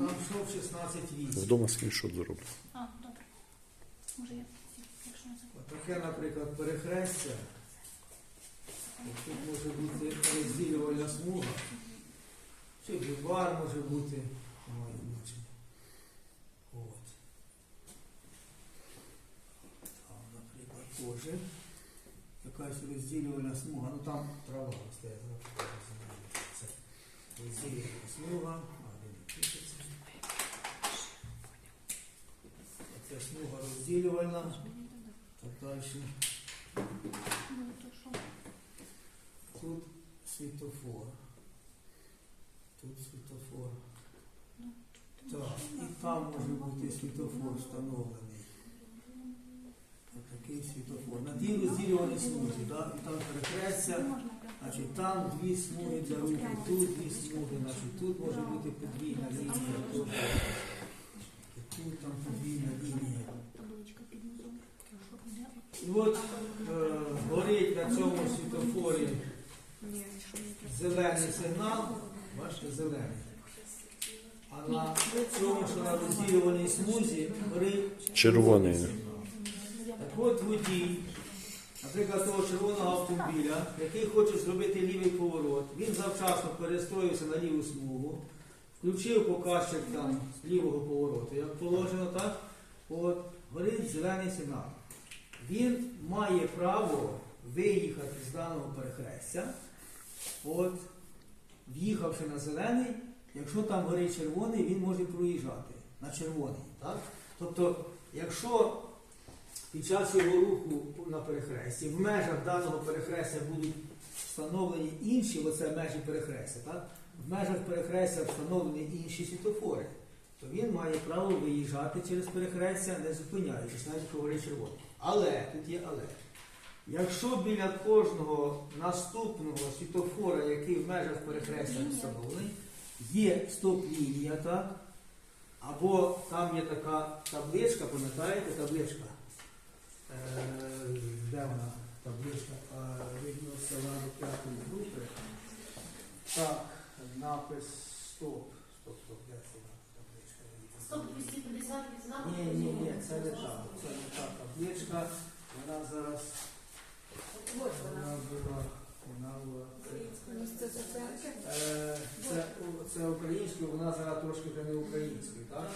там йшов 16 Вдома скріншот зроблю. А, добре. Може я, якщо не забуду. Таке, наприклад, перехрестя. От Тут може бути розділювальна смуга. Чи бульвар може бути. Немає значення. От. Там, наприклад, теж якась розділювальна смуга. Ну там трава росте, я зараз покажу. Це розділювальна смуга. Смуга розділювальна. Так далі. Тут світофор. Тут світофор. Так, і там може бути світофор встановлений. Такий світофор. На тій розділюваній смузі, так? І там прям. Значить, там дві смуги для руху, тут дві смуги, значить, тут може бути подвійна лінія, там подвійна лінія. І от е, горить на цьому світофорі зелений сигнал, бачите, зелений. А на цьому, що на розділюваній смузі, горить Червоний. сигнал. Так от водій, наприклад, того червоного автомобіля, який хоче зробити лівий поворот, він завчасно перестроївся на ліву смугу, включив показчик там лівого повороту, як положено, так? От, горить зелений сигнал. Він має право виїхати з даного перехрестя, от, в'їхавши на зелений, якщо там горить червоний, він може проїжджати на червоний. Так? Тобто, якщо під час його руху на перехресті, в межах даного перехрестя будуть встановлені інші, оце межі перехрестя, так? В межах перехрестя встановлені інші світофори, то він має право виїжджати через перехрестя, не зупиняючись, навіть коли горить червоний. Але, тут є але. Якщо біля кожного наступного світофора, який в межах перехрестя встановлений, є стоп-лінія, так? Або там є така табличка, пам'ятаєте, табличка? Е, де вона табличка? Е, Видно села до п'ятої групи. Так, напис стоп. Стоп, стоп, де це табличка? Стоп 250 відзнак. Ні, ні, ні, це не та, це не та табличка. Вона зараз вона була, вона була. Е, Це, це українською, вона зараз трошки не українською, так?